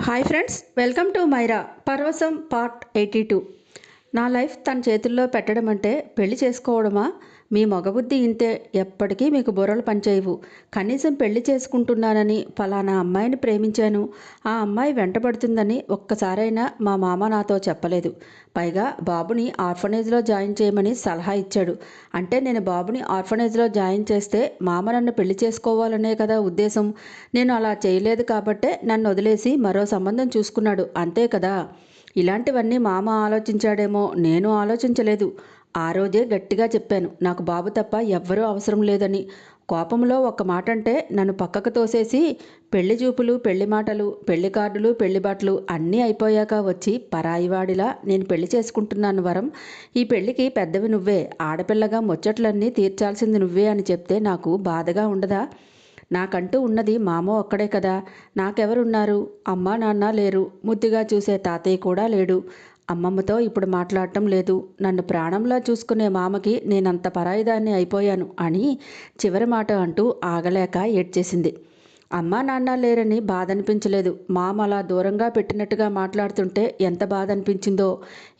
Hi friends welcome to మైరా పర్వసం part eighty two నా లైఫ్ తన చేతుల్లో పెట్టడం అంటే పెళ్ళి చేసుకోవడమా? మీ మగబుద్ధి ఇంతే ఎప్పటికీ మీకు బుర్రలు పనిచేయవు కనీసం పెళ్ళి చేసుకుంటున్నానని ఫలానా అమ్మాయిని ప్రేమించాను. ఆ అమ్మాయి వెంటబడుతుందని ఒక్కసారైనా మా మామ నాతో చెప్పలేదు. పైగా బాబుని ఆర్ఫనేజ్లో జాయిన్ చేయమని సలహా ఇచ్చాడు. అంటే నేను బాబుని ఆర్ఫనేజ్లో జాయిన్ చేస్తే మామ నన్ను పెళ్ళి చేసుకోవాలనే కదా ఉద్దేశం. నేను అలా చేయలేదు కాబట్టే నన్ను వదిలేసి మరో సంబంధం చూసుకున్నాడు. అంతే కదా? ఇలాంటివన్నీ మామ ఆలోచించాడేమో నేను ఆలోచించలేదు. ఆ రోజే గట్టిగా చెప్పాను నాకు బాబు తప్ప ఎవ్వరూ అవసరం లేదని. కోపంలో ఒక్క మాట అంటే నన్ను పక్కకు తోసేసి పెళ్ళి చూపులు పెళ్ళి మాటలు పెళ్ళి కార్డులు పెళ్ళి బట్టలు అన్నీ అయిపోయాక వచ్చి పరాయివాడిలా నేను పెళ్ళి చేసుకుంటున్నాను వరం. ఈ పెళ్ళికి పెద్దవి నువ్వే ఆడపిల్లగా ముచ్చట్లన్నీ తీర్చాల్సింది నువ్వే అని చెప్తే నాకు బాధగా ఉండదా? నాకంటూ ఉన్నది మామ ఒక్కడే కదా నాకెవరున్నారు? అమ్మా నాన్న లేరు ముద్దుగా చూసే తాతయ్య కూడా లేడు. అమ్మమ్మతో ఇప్పుడు మాట్లాడటం లేదు. నన్ను ప్రాణంలా చూసుకునే మామకి నేనంత పరాయిదాన్ని అయిపోయాను అని చివరి మాట అంటూ ఆగలేక ఏడ్చేసింది. అమ్మా నాన్న లేరని బాధ అనిపించలేదు మామ అలా దూరంగా పెట్టినట్టుగా మాట్లాడుతుంటే ఎంత బాధ అనిపించిందో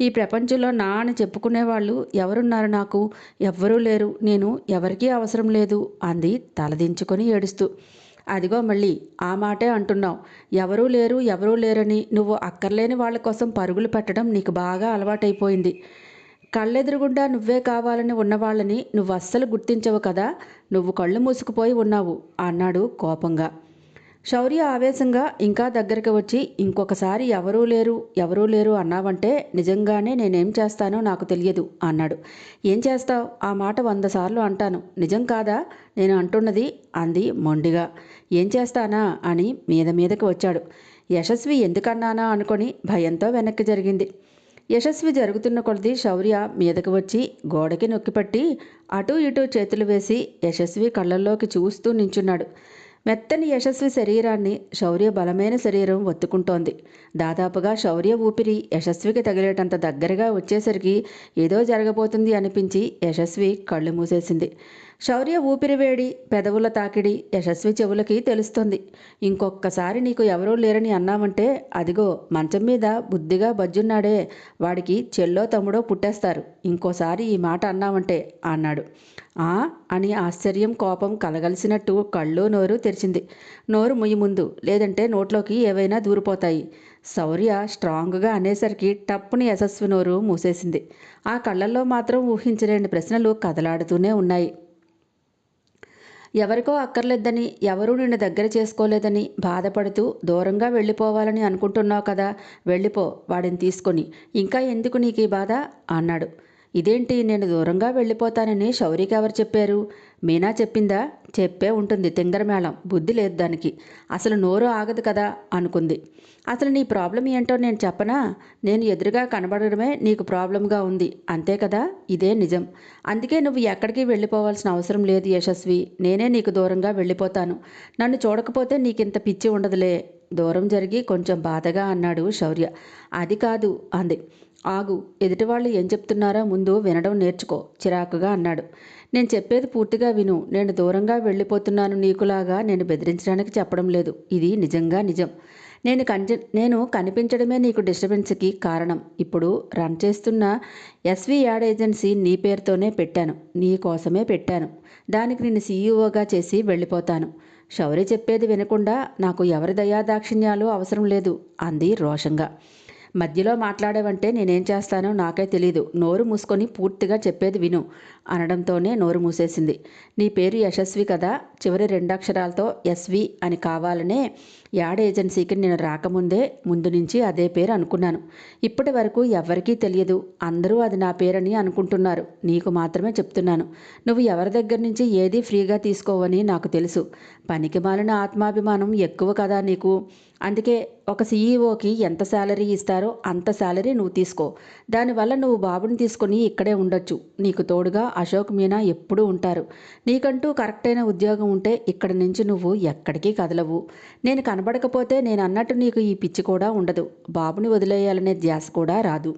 ఈ ప్రపంచంలో నా అని చెప్పుకునేవాళ్ళు ఎవరున్నారు నాకు? ఎవ్వరూ లేరు. నేను ఎవరికీ అవసరం లేదు అంది తలదించుకొని ఏడుస్తూ. అదిగో మళ్ళీ ఆ మాటే అంటున్నావు. ఎవరూ లేరు ఎవరూ లేరని నువ్వు అక్కర్లేని వాళ్ళ కోసం పరుగులు పెట్టడం నీకు బాగా అలవాటైపోయింది. కళ్ళెదురుగుండా నువ్వే కావాలని ఉన్నవాళ్ళని నువ్వు అస్సలు గుర్తించవు కదా. నువ్వు కళ్ళు మూసుకుపోయి ఉన్నావు అన్నాడు కోపంగా. శౌర్య ఆవేశంగా ఇంకా దగ్గరికి వచ్చి ఇంకొకసారి ఎవరూ లేరు ఎవరూ లేరు అన్నావంటే నిజంగానే నేనేం చేస్తానో నాకు తెలియదు అన్నాడు. ఏం చేస్తావు? ఆ మాట వంద సార్లు అంటాను. నిజం కాదా? నేను అంటున్నది అంది మొండిగా. ఏం చేస్తానా? అని మీద మీదకి వచ్చాడు. యశస్వి ఎందుకన్నానా? అనుకొని భయంతో వెనక్కి జరిగింది. యశస్వి జరుగుతున్న కొలది శౌర్య మీదకు వచ్చి గోడకి నొక్కిపట్టి అటూ ఇటూ చేతులు వేసి యశస్వి కళ్ళల్లోకి చూస్తూ నించున్నాడు. మెత్తని యశస్వి శరీరాన్ని శౌర్య బలమైన శరీరం ఒత్తుకుంటోంది. దాదాపుగా శౌర్య ఊపిరి యశస్వికి తగిలేటంత దగ్గరగా వచ్చేసరికి ఏదో జరగబోతుంది అనిపించి యశస్వి కళ్ళు మూసేసింది. శౌర్య ఊపిరివేడి పెదవుల తాకిడి యశస్వి చెవులకి తెలుస్తుంది. ఇంకొక్కసారి నీకు ఎవరూ లేరని అన్నామంటే అదిగో మంచం మీద బుద్ధిగా బజ్జున్నాడే వాడికి చెల్లో తమ్ముడో పుట్టేస్తారు. ఇంకోసారి ఈ మాట అన్నామంటే అన్నాడు. ఆ? అని ఆశ్చర్యం కోపం కలగలిసినట్టు కళ్ళు నోరు తెరిచింది. నోరు ముయ్యి ముందు లేదంటే నోట్లోకి ఏవైనా దూరిపోతాయి. శౌర్య స్ట్రాంగ్గా అనేసరికి టప్పుని యశస్వి నోరు మూసేసింది. ఆ కళ్ళల్లో మాత్రం ఊహించలేని ప్రశ్నలు కదలాడుతూనే ఉన్నాయి. ఎవరికో అక్కర్లేదని ఎవరూ నిన్ను దగ్గర చేసుకోలేదని బాధపడుతూ దూరంగా వెళ్ళిపోవాలని అనుకుంటున్నావు కదా వెళ్ళిపో వాడిని తీసుకొని. ఇంకా ఎందుకు నీకు ఈ బాధ? అన్నాడు. ఇదేంటి నేను దూరంగా వెళ్ళిపోతానని శౌరికి ఎవరు చెప్పారు? మీనా చెప్పిందా? చెప్పే ఉంటుంది తింగరమేళం. బుద్ధి లేదు దానికి. అసలు నోరు ఆగదు కదా? అనుకుంది. అసలు నీ ప్రాబ్లం ఏంటో నేను చెప్పనా? నేను ఎదురుగా కనబడడమే నీకు ప్రాబ్లంగా ఉంది. అంతే కదా? ఇదే నిజం. అందుకే నువ్వు ఎక్కడికి వెళ్ళిపోవాల్సిన అవసరం లేదు యశస్వి. నేనే నీకు దూరంగా వెళ్ళిపోతాను. నన్ను చూడకపోతే నీకింత పిచ్చి ఉండదులే. దూరం జరిగి కొంచెం బాధగా అన్నాడు శౌర్య. అది కాదు అంది. ఆగు ఎదుటివాళ్ళు ఏం చెప్తున్నారో ముందు వినడం నేర్చుకో చిరాకుగా అన్నాడు. నేను చెప్పేది పూర్తిగా విను. నేను దూరంగా వెళ్ళిపోతున్నాను నీకులాగా నేను బెదిరించడానికి చెప్పడం లేదు. ఇది నిజంగా నిజం. నేను కంజ నేను కనిపించడమే నీకు డిస్టర్బెన్స్కి కారణం. ఇప్పుడు రన్ చేస్తున్న ఎస్వి యాడ్ ఏజెన్సీ నీ పేరుతోనే పెట్టాను. నీ కోసమే పెట్టాను. దానికి నేను సీఈఓగా చేసి వెళ్ళిపోతాను. శౌర్య చెప్పేది వినకుండా నాకు ఎవరి దయాదాక్షిణ్యాలు అవసరం లేదు అంది రోషంగా. మధ్యలో మాట్లాడేవంటే నేనేం చేస్తానో నాకే తెలీదు. నోరు మూసుకొని పూర్తిగా చెప్పేది విను అనడంతోనే నోరు మూసేసింది. నీ పేరు యశస్వి కదా చివరి రెండక్షరాలతో ఎస్వి అని కావాలనే యాడ్ ఏజెన్సీకి నేను రాకముందే ముందు నుంచి అదే పేరు అనుకున్నాను. ఇప్పటి వరకు ఎవరికీ తెలియదు. అందరూ అది నా పేరని అనుకుంటున్నారు. నీకు మాత్రమే చెప్తున్నాను. నువ్వు ఎవరి దగ్గర నుంచి ఏది ఫ్రీగా తీసుకోవని నాకు తెలుసు. పనికి మాలిన ఆత్మాభిమానం ఎక్కువ కదా నీకు. అందుకే ఒక సీఈఓకి ఎంత శాలరీ ఇస్తారో అంత శాలరీ నువ్వు తీసుకో. దానివల్ల నువ్వు బాబుని తీసుకొని ఇక్కడే ఉండొచ్చు. నీకు తోడుగా అశోక్ మీనా ఎప్పుడూ ఉంటారు. నీకంటూ కరెక్ట్ అయిన ఉద్యోగం ఉంటే ఇక్కడి నుంచి నువ్వు ఎక్కడికి కదలవు. నేను కనబడకపోతే నేను అన్నట్టు నీకు ఈ పిచ్చి కూడా ఉండదు. బాబుని వదిలేయాలనే ధ్యాస కూడా రాదు.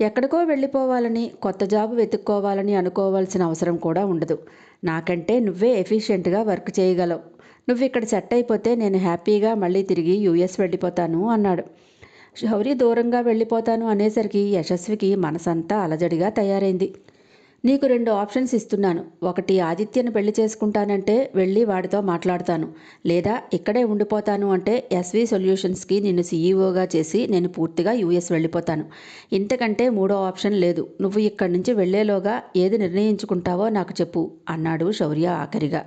ఎక్కడికో వెళ్ళిపోవాలని కొత్త జాబ్ వెతుక్కోవాలని అనుకోవాల్సిన అవసరం కూడా ఉండదు. నాకంటే నువ్వే ఎఫిషియెంట్గా వర్క్ చేయగలవు. నువ్వు ఇక్కడ సెట్ అయిపోతే నేను హ్యాపీగా మళ్ళీ తిరిగి యూఎస్ వెళ్ళిపోతాను అన్నాడు. శౌరి దూరంగా వెళ్ళిపోతాను అనేసరికి యశస్వికి మనసంతా అలజడిగా తయారైంది. నీకు రెండు ఆప్షన్స్ ఇస్తున్నాను. ఒకటి ఆదిత్యను పెళ్ళి చేసుకుంటానంటే వెళ్ళి వాడితో మాట్లాడతాను. లేదా ఇక్కడే ఉండిపోతాను అంటే ఎస్వి సొల్యూషన్స్కి నిన్ను సీఈఓగా చేసి నేను పూర్తిగా యూఎస్ వెళ్ళిపోతాను. ఇంతకంటే మూడో ఆప్షన్ లేదు. నువ్వు ఇక్కడి నుంచి వెళ్ళేలోగా ఏది నిర్ణయించుకుంటావో నాకు చెప్పు అన్నాడు శౌర్య ఆఖరిగా.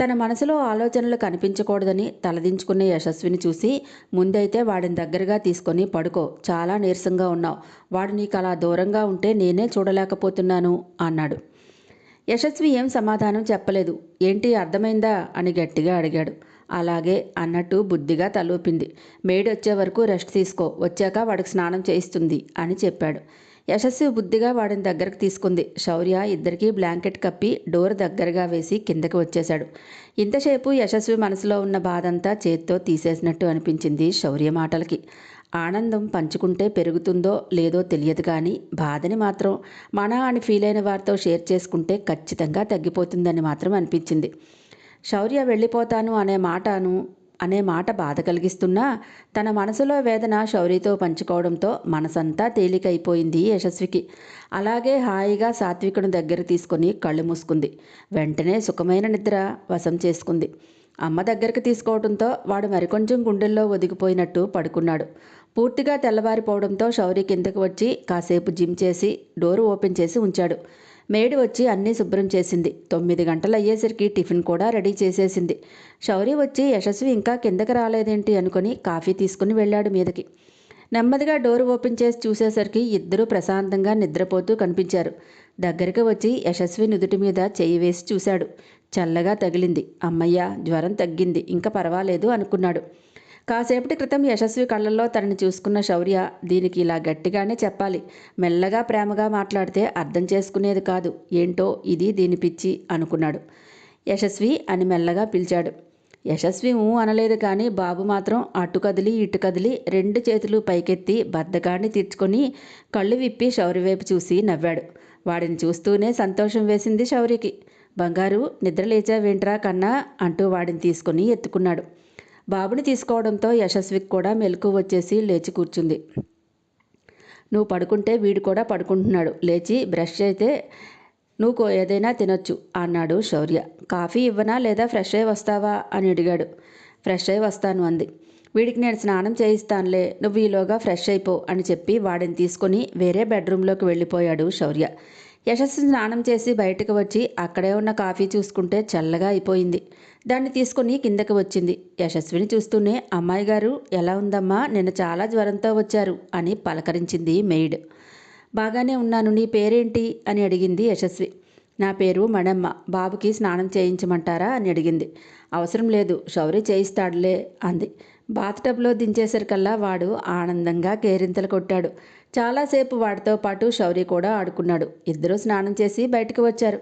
తన మనసులో ఆలోచనలు కనిపించకూడదని తలదించుకునే యశస్విని చూసి ముందైతే వాడిని దగ్గరగా తీసుకొని పడుకో చాలా నీరసంగా ఉన్నావు. వాడు నీకు అలా దూరంగా ఉంటే నేనే చూడలేకపోతున్నాను అన్నాడు. యశస్వి ఏం సమాధానం చెప్పలేదు. ఏంటి అర్థమైందా? అని గట్టిగా అడిగాడు. అలాగే అన్నట్టు బుద్ధిగా తలూపింది. మేడి వచ్చే వరకు రెస్ట్ తీసుకో వచ్చాక వాడికి స్నానం చేయిస్తుంది అని చెప్పాడు. యశస్వి బుద్ధిగా వాడిని దగ్గరకు తీసుకుంది. శౌర్య ఇద్దరికీ బ్లాంకెట్ కప్పి డోర్ దగ్గరగా వేసి కిందకి వచ్చేశాడు. ఇంతసేపు యశస్వి మనసులో ఉన్న బాధంతా చేత్తో తీసేసినట్టు అనిపించింది శౌర్య మాటలకి. ఆనందం పంచుకుంటే పెరుగుతుందో లేదో తెలియదు కానీ బాధని మాత్రం మన అని ఫీల్ అయిన వారితో షేర్ చేసుకుంటే ఖచ్చితంగా తగ్గిపోతుందని మాత్రం అనిపించింది. శౌర్య వెళ్ళిపోతాను అనే మాటను అనే మాట బాధ కలిగిస్తున్నా తన మనసులో వేదన శౌర్యతో పంచుకోవడంతో మనసంతా తేలికైపోయింది యశస్వికి. అలాగే హాయిగా సాత్వికుని దగ్గర తీసుకొని కళ్ళు మూసుకుంది. వెంటనే సుఖమైన నిద్ర వశం చేసుకుంది. అమ్మ దగ్గరికి తీసుకోవడంతో వాడు మరికొంచెం గుండెల్లో ఒదిగిపోయినట్టు పడుకున్నాడు. పూర్తిగా తెల్లవారిపోవడంతో శౌర్య కిందకు వచ్చి కాసేపు జిమ్ చేసి డోరు ఓపెన్ చేసి ఉంచాడు. మేడి వచ్చి అన్నీ శుభ్రం చేసింది. తొమ్మిది గంటలు అయ్యేసరికి టిఫిన్ కూడా రెడీ చేసేసింది. శౌరి వచ్చి యశస్వి ఇంకా కిందకి రాలేదేంటి? అనుకుని కాఫీ తీసుకుని వెళ్ళాడు మీదకి. నెమ్మదిగా డోర్ ఓపెన్ చేసి చూసేసరికి ఇద్దరూ ప్రశాంతంగా నిద్రపోతూ కనిపించారు. దగ్గరికి వచ్చి యశస్వి నుదుటి మీద చేయి వేసి చూశాడు. చల్లగా తగిలింది. అమ్మయ్య జ్వరం తగ్గింది. ఇంకా పర్వాలేదు అనుకున్నాడు. కాసేపటి క్రితం యశస్వి కళ్ళల్లో తనని చూసుకున్న శౌర్య దీనికి ఇలా గట్టిగానే చెప్పాలి. మెల్లగా ప్రేమగా మాట్లాడితే అర్థం చేసుకునేది కాదు. ఏంటో ఇది దీని పిచ్చి అనుకున్నాడు. యశస్వి అని మెల్లగా పిలిచాడు. యశస్వి ఊ అనలేదు కానీ బాబు మాత్రం అటు కదిలి ఇటు కదిలి రెండు చేతులు పైకెత్తి బద్దకాన్ని తీర్చుకొని కళ్ళు విప్పి శౌర్య వైపు చూసి నవ్వాడు. వాడిని చూస్తూనే సంతోషం వేసింది శౌర్యకి. బంగారు నిద్ర లేచావేంట్రా కన్నా అంటూ వాడిని తీసుకుని ఎత్తుకున్నాడు. బాబుని తీసుకోవడంతో యశస్వికి కూడా మెలకు వచ్చేసి లేచి కూర్చుంది. నువ్వు పడుకుంటే వీడు కూడా పడుకుంటున్నాడు. లేచి బ్రష్ అయితే నువ్వు ఏదైనా తినొచ్చు అన్నాడు శౌర్య. కాఫీ ఇవ్వనా లేదా ఫ్రెష్ అయి వస్తావా? అని అడిగాడు. ఫ్రెష్ అయి వస్తాను అంది. వీడికి నేను స్నానం చేయిస్తానులే నువ్వు ఈలోగా ఫ్రెష్ అయిపో అని చెప్పి వాడిని తీసుకొని వేరే బెడ్రూమ్లోకి వెళ్ళిపోయాడు శౌర్య. యశస్సు స్నానం చేసి బయటకు వచ్చి అక్కడే ఉన్న కాఫీ చూసుకుంటే చల్లగా అయిపోయింది. దాన్ని తీసుకుని కిందకి వచ్చింది. యశస్విని చూస్తూనే అమ్మాయి గారు ఎలా ఉందమ్మా? నిన్న చాలా జ్వరంతో వచ్చారు అని పలకరించింది మెయిడ్. బాగానే ఉన్నాను. నీ పేరేంటి? అని అడిగింది యశస్వి. నా పేరు మణమ్మ. బాబుకి స్నానం చేయించమంటారా? అని అడిగింది. అవసరం లేదు. శౌరి చేయిస్తాడులే అంది. బాత్టబ్లో దించేసరికల్లా వాడు ఆనందంగా కేరింతలు కొట్టాడు. చాలాసేపు వాడితో పాటు శౌరి కూడా ఆడుకున్నాడు. ఇద్దరూ స్నానం చేసి బయటకు వచ్చారు.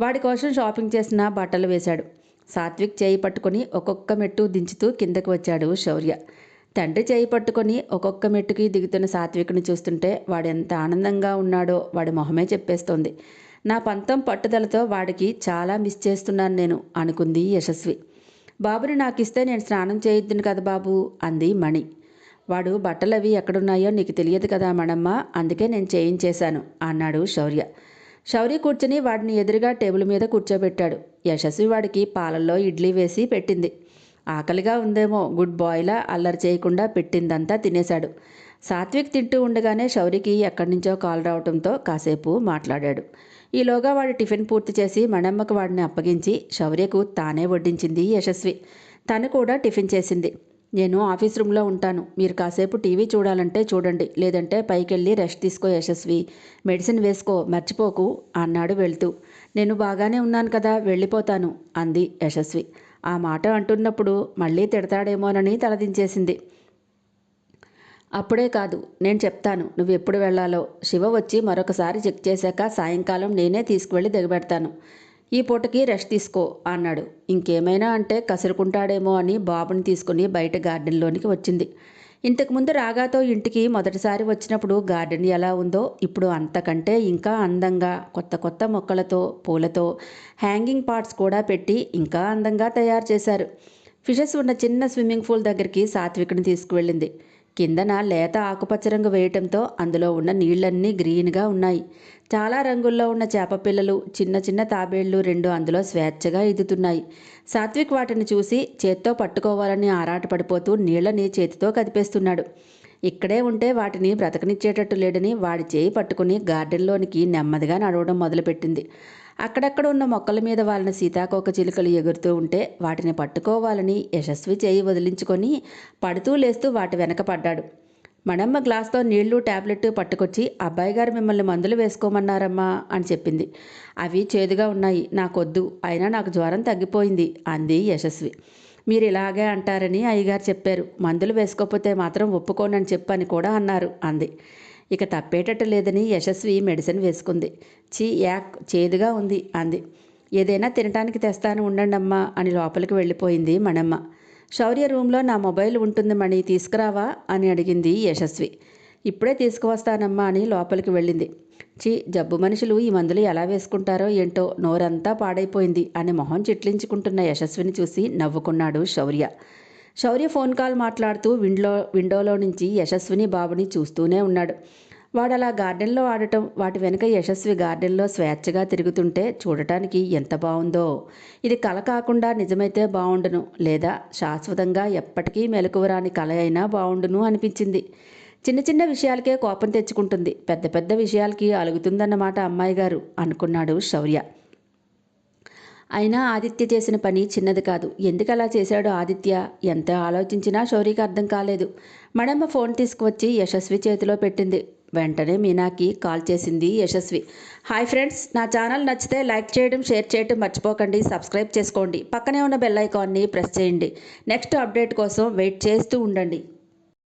వాడి కోసం షాపింగ్ చేసిన బట్టలు వేశాడు. సాత్విక్ చేయి పట్టుకొని ఒక్కొక్క మెట్టు దించుతూ కిందకు వచ్చాడు శౌర్య. తండ్రి చేయి పట్టుకొని ఒక్కొక్క మెట్టుకి దిగుతున్న సాత్విక్ని చూస్తుంటే వాడు ఎంత ఆనందంగా ఉన్నాడో వాడి మొహమే చెప్పేస్తోంది. నా పంతం పట్టుదలతో వాడికి చాలా మిస్ చేస్తున్నాను నేను అనుకుంది యశస్వి. బాబుని నాకు ఇస్తే నేను స్నానం చేయొద్దును కదా బాబు అంది మణి. వాడు బట్టలవి ఎక్కడున్నాయో నీకు తెలియదు కదా మణమ్మ అందుకే నేను చేయించేశాను అన్నాడు శౌర్య. శౌర్య కూర్చుని వాడిని ఎదురుగా టేబుల్ మీద కూర్చోబెట్టాడు. యశస్వి వాడికి పాలల్లో ఇడ్లీ వేసి పెట్టింది. ఆకలిగా ఉందేమో గుడ్ బాయ్లా అల్లరి చేయకుండా పెట్టిందంతా తినేశాడు. సాత్విక్ తింటూ ఉండగానే శౌరికి ఎక్కడి నుంచో కాల్ రావడంతో కాసేపు మాట్లాడాడు. ఈలోగా వాడి టిఫిన్ పూర్తి చేసి మణమ్మకు వాడిని అప్పగించి శౌర్యకు తానే వడ్డించింది యశస్వి. తను కూడా టిఫిన్ చేసింది. నేను ఆఫీస్ రూమ్లో ఉంటాను. మీరు కాసేపు టీవీ చూడాలంటే చూడండి. లేదంటే పైకెళ్ళి రెస్ట్ తీసుకో యశస్వి. మెడిసిన్ వేసుకో మర్చిపోకు అన్నాడు వెళ్తూ. నేను బాగానే ఉన్నాను కదా వెళ్ళిపోతాను అంది యశస్వి. ఆ మాట అంటున్నప్పుడు మళ్ళీ తిడతాడేమోనని తలదించేసింది. అప్పుడే కాదు నేను చెప్తాను. నువ్వు ఎప్పుడు వెళ్ళాలో. శివ వచ్చి మరొకసారి చెక్ చేశాక సాయంకాలం నేనే తీసుకువెళ్ళి దిగబెడతాను. ఈ పూటకి రెస్ట్ తీసుకో అన్నాడు. ఇంకేమైనా అంటే కసురుకుంటాడేమో అని బాబుని తీసుకుని బయట గార్డెన్లోనికి వచ్చింది. ఇంతకుముందు రాగాతో ఇంటికి మొదటిసారి వచ్చినప్పుడు గార్డెన్ ఎలా ఉందో ఇప్పుడు అంతకంటే ఇంకా అందంగా కొత్త కొత్త మొక్కలతో పూలతో హ్యాంగింగ్ పార్ట్స్ కూడా పెట్టి ఇంకా అందంగా తయారు చేశారు. ఫిషెస్ ఉన్న చిన్న స్విమ్మింగ్ పూల్ దగ్గరికి సాత్విక్ని తీసుకువెళ్ళింది. కిందన లేత ఆకుపచ్చ రంగు వేయటంతో అందులో ఉన్న నీళ్ళన్నీ గ్రీన్గా ఉన్నాయి. చాలా రంగుల్లో ఉన్న చేప పిల్లలు చిన్న చిన్న తాబేళ్ళు రెండు అందులో స్వేచ్ఛగా ఈదుతున్నాయి. సాత్విక్ వాటిని చూసి చేత్తో పట్టుకోవాలని ఆరాటపడిపోతూ నీళ్ళని చేతితో కదిపేస్తున్నాడు. ఇక్కడే ఉంటే వాటిని బ్రతకనిచ్చేటట్టు లేడని వాడి చేయి పట్టుకుని గార్డెన్లోనికి నెమ్మదిగా నడవడం మొదలుపెట్టింది. అక్కడక్కడ ఉన్న మొక్కల మీద వాళ్ళని సీతాకోక చిలుకలు ఎగురుతూ ఉంటే వాటిని పట్టుకోవాలని యశస్వి చేయి వదిలించుకొని పడుతూ లేస్తూ వాటి వెనక పడ్డాడు. మణమ్మ గ్లాస్తో నీళ్ళు టాబ్లెట్ పట్టుకొచ్చి అబ్బాయి గారు మిమ్మల్ని మందులు వేసుకోమన్నారమ్మా అని చెప్పింది. అవి చేదుగా ఉన్నాయి నాకొద్దు అయినా నాకు జ్వరం తగ్గిపోయింది అంది యశస్వి. మీరు ఇలాగే అంటారని అయ్యగారు చెప్పారు మందులు వేసుకోకపోతే మాత్రం ఒప్పుకోనని చెప్పని కూడా అన్నారు అంది. ఇక తప్పేటట్టు లేదని యశస్వి మెడిసిన్ వేసుకుంది. చీ యాక్ చేదుగా ఉంది అంది. ఏదైనా తినటానికి తెస్తాను ఉండండమ్మా అని లోపలికి వెళ్ళిపోయింది మణమ్మ. శౌర్య రూమ్లో నా మొబైల్ ఉంటుంది మణి తీసుకురావా? అని అడిగింది యశస్వి. ఇప్పుడే తీసుకువస్తానమ్మా అని లోపలికి వెళ్ళింది. చి జబ్బు మనుషులు ఈ మందులు ఎలా వేసుకుంటారో ఏంటో నోరంతా పాడైపోయింది అని మొహం చిట్లించుకుంటున్న యశస్విని చూసి నవ్వుకున్నాడు శౌర్య. శౌర్య ఫోన్ కాల్ మాట్లాడుతూ విండో విండోలో నుంచి యశస్విని బాబుని చూస్తూనే ఉన్నాడు. వాడు అలా గార్డెన్లో ఆడటం వాటి వెనుక యశస్వి గార్డెన్లో స్వేచ్ఛగా తిరుగుతుంటే చూడటానికి ఎంత బాగుందో ఇది కల కాకుండా నిజమైతే బాగుండును లేదా శాశ్వతంగా ఎప్పటికీ మెలకువరాని కల అయినా బాగుండును అనిపించింది. చిన్న చిన్న విషయాలకే కోపం తెచ్చుకుంటుంది. పెద్ద పెద్ద విషయాలకి అలుగుతుందన్నమాట అమ్మాయి గారు అనుకున్నాడు శౌర్య. అయినా ఆదిత్య చేసిన పని చిన్నది కాదు. ఎందుకు అలా చేశాడు ఆదిత్య? ఎంత ఆలోచించినా శౌర్యకి అర్థం కాలేదు. మడమ్మ ఫోన్ తీసుకువచ్చి యశస్వి చేతిలో పెట్టింది. వెంటనే మీనాకి కాల్ చేసింది యశస్వి. హాయ్ ఫ్రెండ్స్ నా ఛానల్ నచ్చితే లైక్ చేయడం షేర్ చేయడం మర్చిపోకండి. సబ్స్క్రైబ్ చేసుకోండి. పక్కనే ఉన్న బెల్ ఐకాన్ని ప్రెస్ చేయండి. నెక్స్ట్ అప్డేట్ కోసం వెయిట్ చేస్తూ ఉండండి.